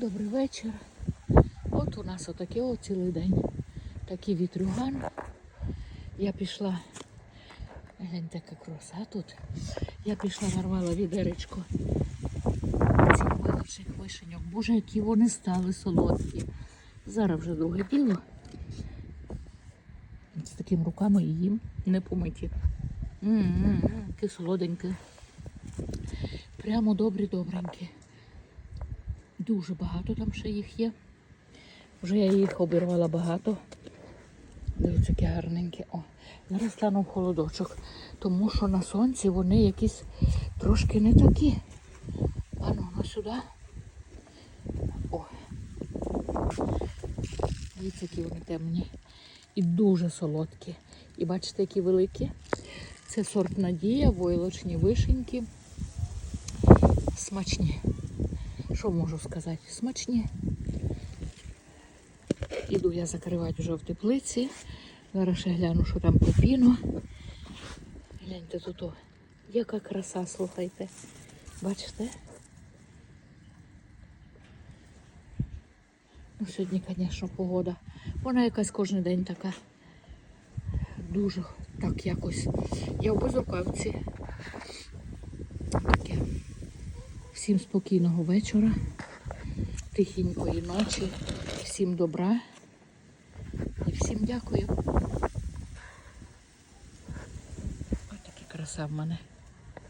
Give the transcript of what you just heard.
Добрий вечір. От у нас отаке о цілий день. Такий вітрюган. Я пішла. Гляньте, яка краса тут. Я пішла, нарвала відеречко цих вилочних вишеньок. Боже, які вони стали солодкі. Зараз вже друге діло. З такими руками їм не помиті. М-м-м, Які солоденькі. Прямо добрі-добренькі. Дуже багато там ще їх є. Вже я їх обірвала багато. Дивіться, які гарненькі. О, зараз стану в холодочок, тому що на сонці вони якісь трошки не такі. Ану, на сюди. О. Дивіться, які вони темні. І дуже солодкі. І бачите, які великі. Це сорт Надія, войлочні вишеньки. Смачні. Що можу сказати? Смачні. Іду я закривати вже в теплиці. Зараз ще гляну, що там пепіно. Гляньте тут. О. Яка краса, слухайте. Бачите? Ну, сьогодні, звісно, погода. Вона якась кожен день така. Дуже так якось. Я в безрукавці. Всім спокійного вечора, тихенької ночі, всім добра і всім дякую. Ось така краса в мене.